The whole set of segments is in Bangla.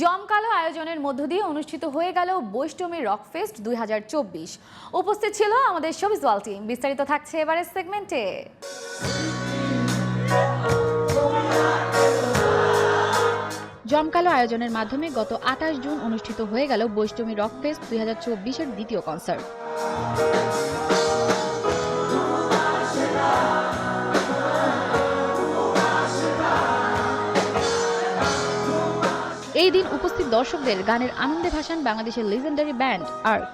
জমকালো আয়োজনের মধ্য দিয়ে অনুষ্ঠিত হয়ে গেল বৈষ্টমী রকফেস্ট দুই উপস্থিত ছিল আমাদের সবিজওয়াল টিম। বিস্তারিত থাকছে এবারের সেগমেন্টে। জমকালো আয়োজনের মাধ্যমে গত আঠাশ জুন অনুষ্ঠিত হয়ে গেল বৈষ্টমী রকফেস্ট দুই হাজার চব্বিশের দ্বিতীয় কনসার্ট। এই দিন উপস্থিত দর্শকদের গানের আনন্দে ভাসান বাংলাদেশের legendary band Ark.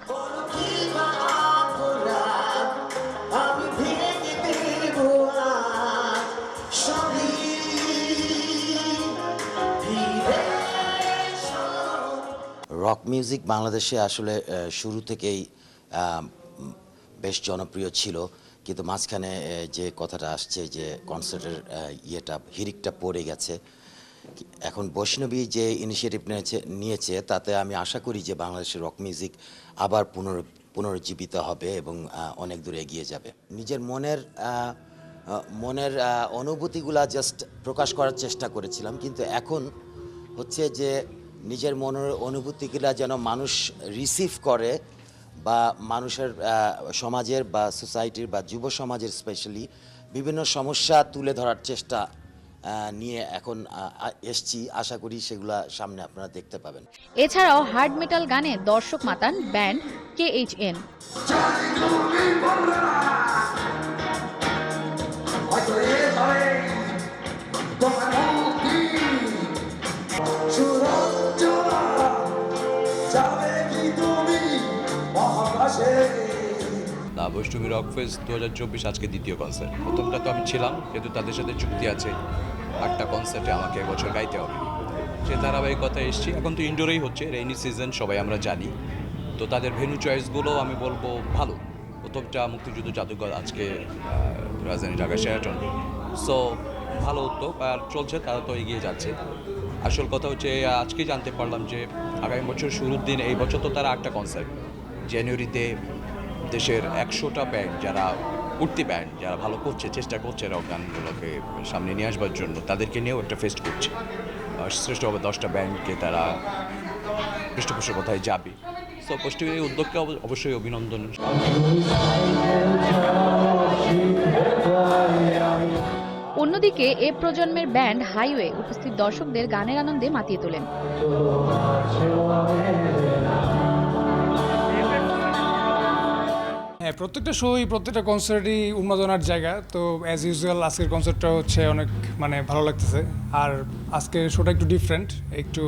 Rock music বাংলাদেশে আসলে শুরু থেকেই বেশ জনপ্রিয় ছিল কিন্তু মাঝখানে যে কথাটা আসছে যে কনসার্টের ইয়েটা, হিরিকটা পড়ে গেছে এখন বৈষ্ণবী যে ইনিশিয়েটিভ নিয়েছে নিয়েছে, তাতে আমি আশা করি যে বাংলাদেশের রক মিউজিক আবার পুনর, পুনরুজ্জীবিত হবে এবং অনেক দূর এগিয়ে যাবে। নিজের মনের মনের অনুভূতিগুলা জাস্ট প্রকাশ করার চেষ্টা করেছিলাম, কিন্তু এখন হচ্ছে যে নিজের মনের অনুভূতিগুলা যেন মানুষ রিসিভ করে বা মানুষের সমাজের বা সোসাইটির বা যুব সমাজের স্পেশালি বিভিন্ন সমস্যা তুলে ধরার চেষ্টা নিয়ে এখন এসছি। আশা করি সেগুলা সামনে আপনারা দেখতে পাবেন। এছাড়াও হার্ড মেটাল গানে দর্শক মাতান band K H N. Vaishnavi rock fest দু হাজার চব্বিশ আজকে দ্বিতীয় কনসার্ট প্রথমটা তো আমি ছিলাম, কিন্তু তাদের সাথে চুক্তি আছে। আটটা কনসার্টে আমাকে এবছর গাইতে হবে। সে ধারাবাহিকতা এসছি। এখন তো ইনডোরেই হচ্ছে রেইনি সিজন সবাই আমরা জানি। তো তাদের ভেন্যু চয়েসগুলো আমি বলব ভালো। প্রথমটা মুক্তিযুদ্ধ জাদুঘর আজকে রাজধানী ঢাকা শেরাটন সো ভালো উদ্যোগ, আর চলছে, তারা তো এগিয়ে যাচ্ছে। আসল কথা হচ্ছে আজকে জানতে পারলাম যে আগামী বছর শুরুর দিন, এই বছর তো তারা আটটা কনসার্ট জানুয়ারিতে দেশের একশোটা ব্যান্ড যারা উঠতি ব্যান্ড যারা ভালো করছে, চেষ্টা করছে রক গানগুলোকে সামনে নিয়ে আসবার জন্য, তাদেরকে নিয়েও একটা ফেস্ট করছে। শ্রেষ্ঠ হবে দশটা ব্যান্ডকে তারা পৃষ্ঠপোষকতায় যাবে। পশ্চিমের এই উদ্যোগকে অব- অবশ্যই অভিনন্দন। অন্যদিকে, এ প্রজন্মের ব্যান্ড হাইওয়ে উপস্থিত দর্শকদের গানের আনন্দে মাতিয়ে তোলেন। হ্যাঁ প্রত্যেকটা শোই, প্রত্যেকটা কনসার্টই উন্মাদনার জায়গা। তো অ্যাজ ইউজুয়াল আজকের কনসার্টটা হচ্ছে অনেক মানে ভালো লাগতেছে। আর আজকের শোটা একটু ডিফারেন্ট একটু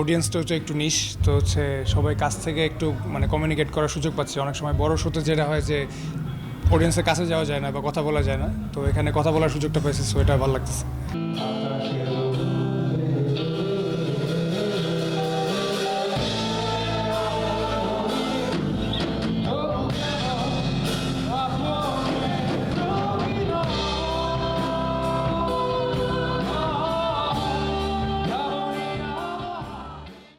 অডিয়েন্সটা হচ্ছে একটু নিশ তো হচ্ছে সবাই কাছ থেকে একটু মানে কমিউনিকেট করার সুযোগ পাচ্ছে। অনেক সময় বড় শোতে যেটা হয় যে অডিয়েন্সের কাছে যাওয়া যায় না বা কথা বলা যায় না। তো এখানে কথা বলার সুযোগটা পাইছে সো এটা ভালো লাগতেছে।